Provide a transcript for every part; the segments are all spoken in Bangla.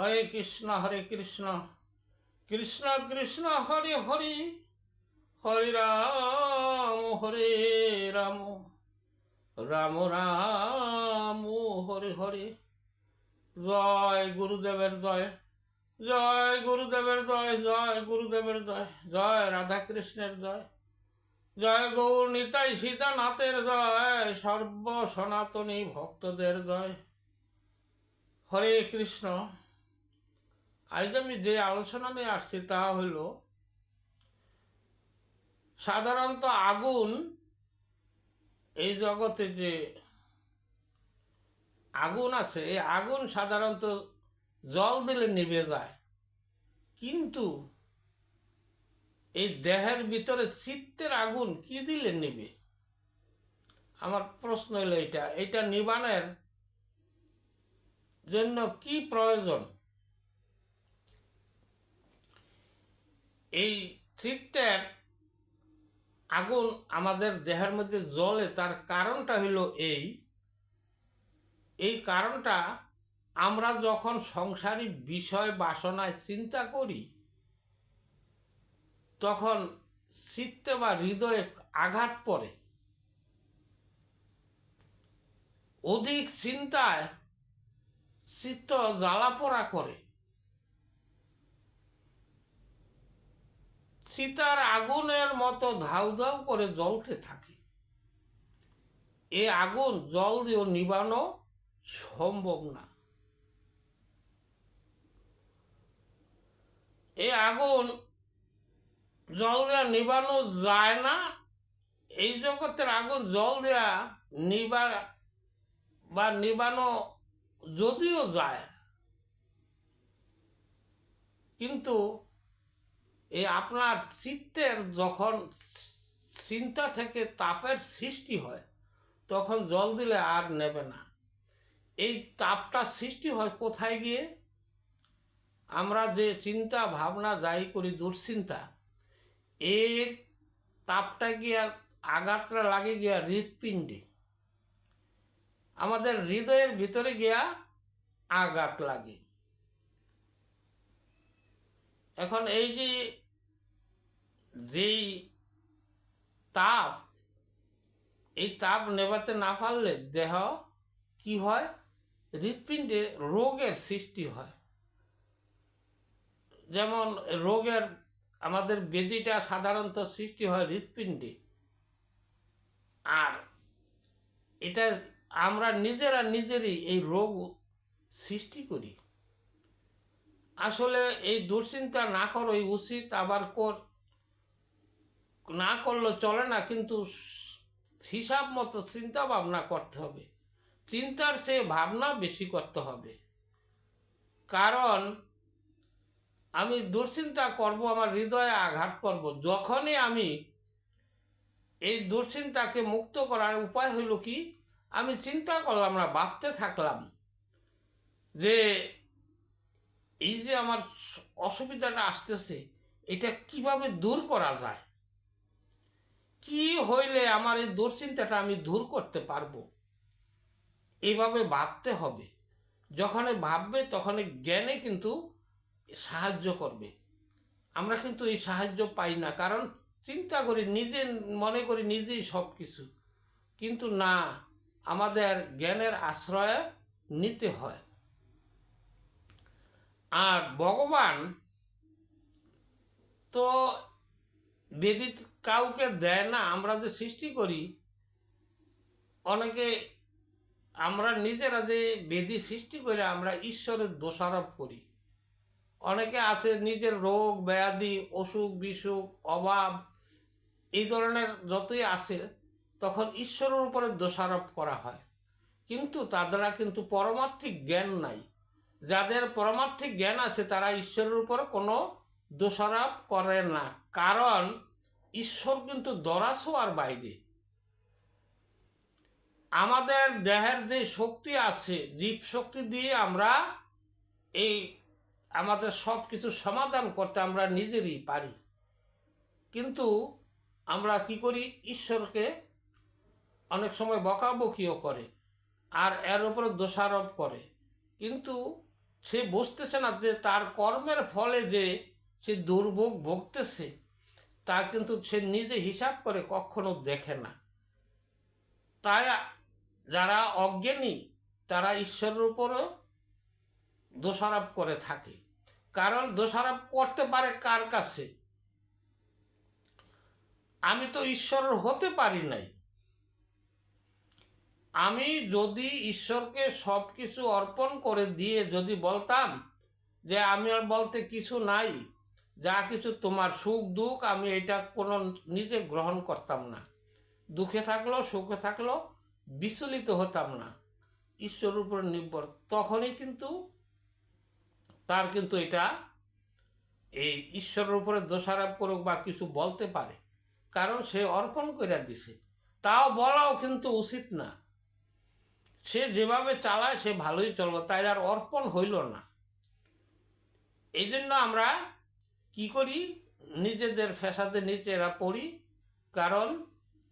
হরে কৃষ্ণ হরে কৃষ্ণ। কৃষ্ণ কৃষ্ণ, হরে হরে। হরে রাম হরে রাম। রাম রাম, হরে হরে। জয় গুরুদেবের জয়। জয় গুরুদেবের জয় জয় গুরুদেবের জয়। জয় রাধা কৃষ্ণের জয়। জয় গৌর নিতাই সীতানাথের জয়। সর্ব সনাতনী ভক্তদের জয়। হরে কৃষ্ণ। আজ আমি যে আলোচনা নিয়ে আসছি তা হইল সাধারণত আগুন এই জগতে যে আগুন আছে, এই আগুন সাধারণত জল দিলে নিভে যায়। কিন্তু এই দেহের ভিতরে চিত্তের আগুন কি দিলে নিবে আমার প্রশ্ন হলো এটা এটা নিবানের জন্য কি প্রয়োজন? এই চিত্তের আগুন আমাদের দেহের মধ্যে জ্বলে, তার কারণটা হলো এই। এই কারণটা আমরা যখন সংসারী বিষয় বাসনায় চিন্তা করি, তখন চিত্তে বা হৃদয়ে আঘাত পড়ে। অধিক চিন্তায় চিত্ত জ্বালাপোড়া করে। সীতার আগুনের মতো ধাউ ধাউ করে জ্বলতে থাকে। এ আগুন জল দিয়েও নিবানো সম্ভব না। এই আগুন জল দেওয়া নিবানো যায় না। এই জগতের আগুন জল দেওয়া নিবা বা নিবানো যদিও যায়। কিন্তু এই আপনার চিত্তের যখন চিন্তা থেকে তাপের সৃষ্টি হয়, তখন জল দিলে আর নেবে না। এই তাপটা সৃষ্টি হয় কোথায় গিয়ে? আমরা যে চিন্তা ভাবনা যাই করি, দুশ্চিন্তা, এর তাপটা গিয়া আঘাতটা লাগে গিয়া হৃৎপিণ্ডে। আমাদের হৃদয়ের ভিতরে গিয়া আঘাত লাগে। এখন এই যে, যেই তাপ, এই তাপ নেভাতে না পারলে দেহ কি হয়? হৃৎপিণ্ডে রোগের সৃষ্টি হয়। যেমন রোগের, আমাদের বেদিটা সাধারণত সৃষ্টি হয় হৃৎপিণ্ডে। আর এটা আমরা নিজেরা নিজেরই এই রোগ সৃষ্টি করি। আসলে এই দুশ্চিন্তা না করাই উচিত, আবার কর, না করলে চলে না, কিন্তু হিসাব মতো চিন্তা ভাবনা করতে হবে। চিন্তার সে ভাবনা বেশি করতে হবে। কারণ আমি দুশ্চিন্তা করব, আমার হৃদয়ে আঘাত করব। যখনই আমি এই দুশ্চিন্তাকে মুক্ত করার উপায় হলো কি? আমি চিন্তা করলাম না, ভাবতে থাকলাম যে এই যে আমার অসুবিধাটা আসতেছে, এটা কীভাবে দূর করা যায়? কি হইলে আমার এই দুশ্চিন্তাটা আমি দূর করতে পারব? এভাবে ভাবতে হবে। যখন ভাববে তখন জ্ঞানে কিন্তু সাহায্য করবে। আমরা কিন্তু এই সাহায্য পাই না, কারণ চিন্তা করি, নিজে মনে করি নিজেই সব কিছু কিন্তু না, আমাদের জ্ঞানের আশ্রয় নিতে হয়। আর ভগবান তো বেদি কাউকে দেয় না, আমরা যে সৃষ্টি করি, অনেকে আমরা নিজেরা যে বেদি সৃষ্টি করে আমরা ঈশ্বরের দোষারোপ করি। অনেকে আছে নিজের রোগ, ব্যাধি, অসুখ, বিসুখ, অভাব, এই ধরনের যতই আসে, তখন ঈশ্বরের উপরে দোষারোপ করা হয়। কিন্তু তাদের কিন্তু পরমার্থিক জ্ঞান নাই। যাদের পরমার্থিক জ্ঞান আছে, তারা ঈশ্বরের উপর কোনো দোষারোপ করে না। কারণ, ঈশ্বর কিন্তু দরাছোয়ার বাইরে। আমাদের দেহের যে শক্তি আছে, জীব শক্তি দিয়ে আমরা এই আমাদের সব কিছু সমাধান করতে আমরা নিজেরই পারি। কিন্তু আমরা কি করি? ঈশ্বরকে অনেক সময় বকাবকিও করে আর এর উপরে দোষারোপ করে। কিন্তু সে বুঝতেছে না যে তার কর্মের ফলে যে সে দুর্ভোগ ভুগতেছে, তা কিন্তু সে নিজে হিসাব করে কখনো দেখে না। তাই যারা অজ্ঞানী, তারা ঈশ্বরের উপরও দোষারোপ করে থাকে। কারণ দোষারোপ করতে পারে কার কাছে? আমি তো ঈশ্বর হতে পারি নাই। আমি যদি ঈশ্বরকে সব কিছু অর্পণ করে দিয়ে যদি বলতাম যে আমি আর বলতে কিছু নাই, যা কিছু তোমার সুখ দুঃখ, আমি এটা কোনো নিজে গ্রহণ করতাম না। দুঃখে থাকল, সুখে থাকল, বিচলিত হতাম না। ঈশ্বরের উপর নির্ভর। তখনই কিন্তু তার কিন্তু এটা এই ঈশ্বরের উপরে দোষারোপ করুক বা কিছু বলতে পারে, কারণ সে অর্পণ করে দিছে। তাও বলাও কিন্তু উচিত না। সে যেভাবে চালায়, সে ভালোই চলবে। তাই আর অর্পণ হইল না। এই জন্য আমরা কি করি? নিজেদের ফেসাদে নিজেরা পড়ি, কারণ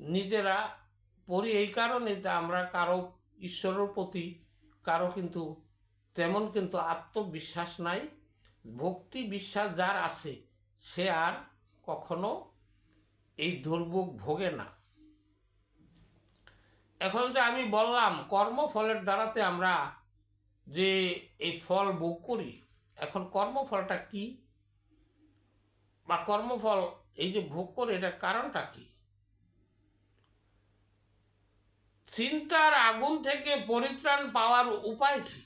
নিজেরা পড়ি এই কারণে আমরা কারও ঈশ্বরের প্রতি কারও কিন্তু তেমন কিন্তু আত্মবিশ্বাস নাই। ভক্তি বিশ্বাস যার আছে, সে আর কখনো এই দুর্ভোগ ভোগে না। এখন যে আমি বললাম, কর্মফলের দ্বারাতে আমরা যে এই ফল ভোগ করি, এখন কর্মফলটা কি? বা কর্মফল এই যে ভোগ করে, এটার কারণটা কি? চিন্তার আগুন থেকে পরিত্রাণ পাওয়ার উপায় কি?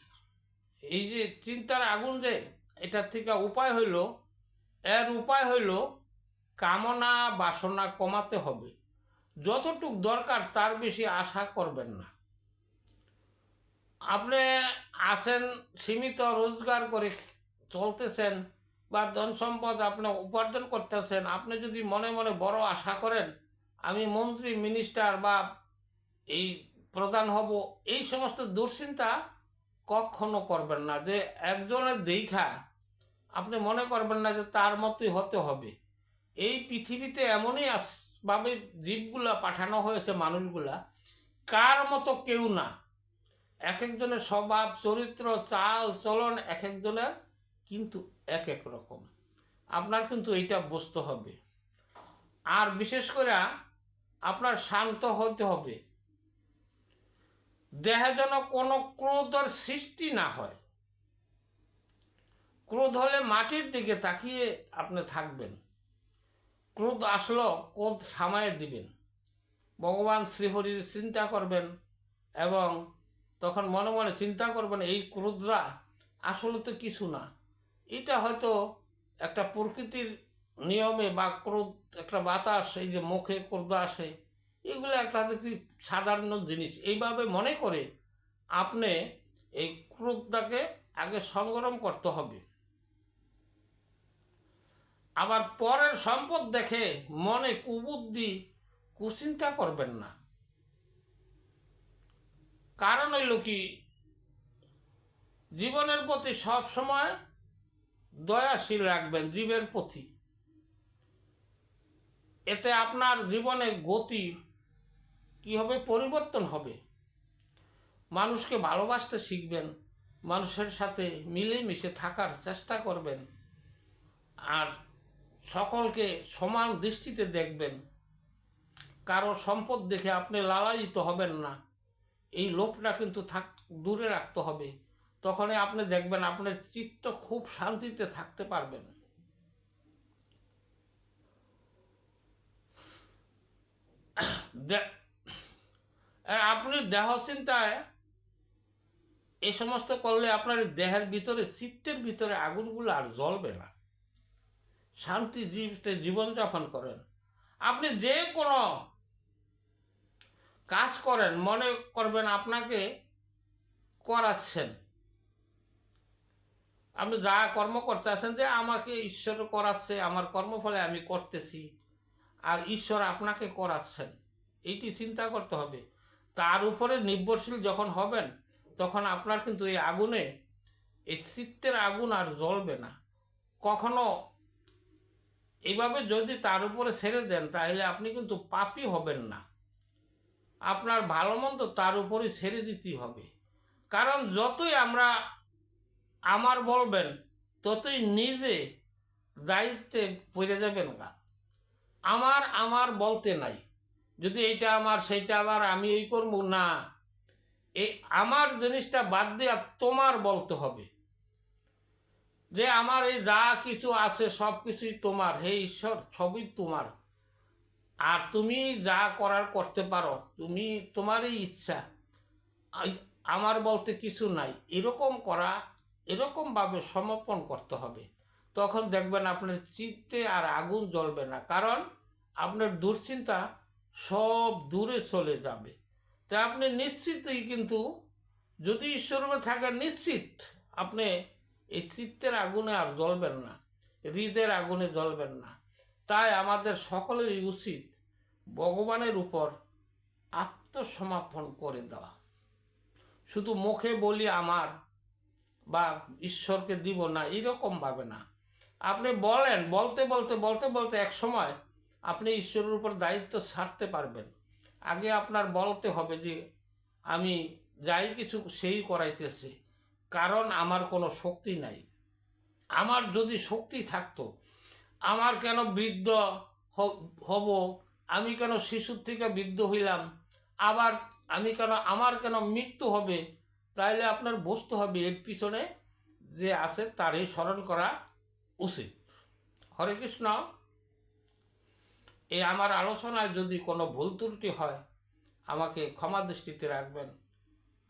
এই যে চিন্তার আগুন যে, এটার থেকে উপায় হইল, এর উপায় হইল কামনা বাসনা কমাতে হবে। যতটুক দরকার তার বেশি আশা করবেন না। আপনি আসেন, সীমিত রোজগার করে চলতেছেন বা ধন সম্পদ আপনি উপার্জন করতেছেন, আপনি যদি মনে মনে বড় আশা করেন, আমি মন্ত্রী, মিনিস্টার বা এই প্রধান হব, এই সমস্ত দুশ্চিন্তা কখনো করবেন না। যে একজনের দেখা, আপনি মনে করবেন না যে তার মতোই হতে হবে। এই পৃথিবীতে এমনই আস- ভাবে জীবগুলা পাঠানো হয়েছে মানুষগুলা, কার মতো কেউ না। এক একজনের স্বভাব, চরিত্র, চাল, চলন এক একজনের কিন্তু এক এক রকম। আপনার কিন্তু এইটা বুঝতে হবে। আর বিশেষ করে আপনার শান্ত হতে হবে। দেহে যেন কোনো ক্রোধের সৃষ্টি না হয়। ক্রোধ হলে মাটির দিকে তাকিয়ে আপনি থাকবেন। ক্রোধ আসলো, ক্রোধ সামায়ে দিবেন। ভগবান শ্রীহরির চিন্তা করবেন এবং তখন মনে মনে চিন্তা করবেন, এই ক্রোধরা আসলে তো কিছু না। এটা হয়তো একটা প্রকৃতির নিয়মে বা ক্রোধ, একটা বাতাস, এই যে মুখে ক্রোধ আসে, এগুলো একটা সাধারণ জিনিস। এইভাবে মনে করে আপনি এই ক্রোধটাকে আগে সংগ্রাম করতে হবে। আবার পরের সম্পদ দেখে মনে কুবুদ্ধি, কুচিন্তা করবেন না। কারণ হইল কি, জীবনের প্রতি সব সময় দয়াশীল রাখবেন জীবের প্রতি। এতে আপনার জীবনে গতি কি হবে, পরিবর্তন হবে। মানুষকে ভালোবাসতে শিখবেন, মানুষের সাথে মিলেমিশে থাকার চেষ্টা করবেন। আর সকলকে সমান দৃষ্টিতে দেখবেন। কারও সম্পদ দেখে আপনি লালায়িত হবেন না। এই লোভটা কিন্তু থাক, দূরে রাখতে হবে। তখনই আপনি দেখবেন আপনার চিত্ত খুব শান্তিতে থাকতে পারবেন। আপনি দেহ চিন্তায় এই সমস্ত করলে আপনার দেহের ভিতরে, চিত্তের ভিতরে আগুনগুলো আর জ্বলবে না। শান্তি জীবতে জীবনযাপন করেন। আপনি যে কোনো কাজ করেন, মনে করবেন আপনাকে করাচ্ছেন। আপনি যা কর্ম করতে আছেন যে আমাকে ঈশ্বর করাচ্ছে, আমার কর্মফলে আমি করতেছি, আর ঈশ্বর আপনাকে করাচ্ছেন। এইটি চিন্তা করতে হবে। তার উপরে নির্ভরশীল যখন হবেন, তখন আপনার কিন্তু এই আগুনে, এই চিত্তের আগুন আর জ্বলবে না। কখনো এইভাবে যদি তার উপরে ছেড়ে দেন, তাহলে আপনি কিন্তু পাপি হবেন না। আপনার ভালো মন্দ তার উপরে ছেড়ে দিতেই হবে। কারণ যতই আমরা আমার বলবেন, ততই নিজে দায়িত্বে পড়ে যাবেন গা। আমার আমার বলতে নাই। যদি এইটা আমার, সেইটা আবার আমি এই করব, না। এই আমার জিনিসটা বাদ দিয়ে তোমার বলতে হবে। যে আমার এই যা কিছু আছে, সব কিছুই তোমার। হে ঈশ্বর, সবই তোমার। আর তুমি যা করার করতে পারো, তুমি তোমারই ইচ্ছা। আমার বলতে কিছু নাই। এরকম করা, এরকমভাবে সমর্পণ করতে হবে। তখন দেখবেন আপনার চিত্তে আর আগুন জ্বলবে না। কারণ আপনার দুশ্চিন্তা সব দূরে চলে যাবে। তা আপনি নিশ্চিতই কিন্তু যদি ঈশ্বরের থাকে নিশ্চিত আপনি এই চিত্তের আগুনে আর জ্বলবেন না, হৃদের আগুনে জ্বলবেন না। তাই আমাদের সকলেরই উচিত ভগবানের উপর আত্মসমর্পণ করে দেওয়া। শুধু মুখে বলি আমার বা ঈশ্বরকে দিব না এরকম ভাবে না। আপনি বলেন, বলতে বলতে বলতে বলতে এক সময় আপনি ঈশ্বরের উপর দায়িত্ব ছাড়তে পারবেন। আগে আপনার বলতে হবে যে, আমি যাই কিছু, সেই করাইতেছি। কারণ আমার কোনো শক্তি নাই। আমার যদি শক্তি থাকতো, আমার কেন বৃদ্ধ হব আমি কেন শিশুর থেকে বৃদ্ধ হইলাম? আবার আমি কেন, আমার কেন মৃত্যু হবে? তাইলে আপনার বুঝতে হবে এর পিছনে যে আছে তারই স্মরণ করা উচিত। হরে কৃষ্ণ। এই আমার আলোচনায় যদি কোনো ভুল ত্রুটি হয়, আমাকে ক্ষমা দৃষ্টিতে রাখবেন।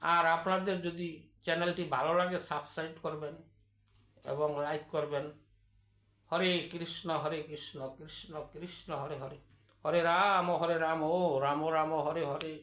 আর আপনাদের যদি চ্যানেলটি ভালো লাগে সাবস্ক্রাইব করবেন এবং লাইক করবেন। হরে কৃষ্ণ হরে কৃষ্ণ কৃষ্ণ কৃষ্ণ, হরে হরে। হরে রাম হরে রাম, ও রাম রাম, হরে হরে।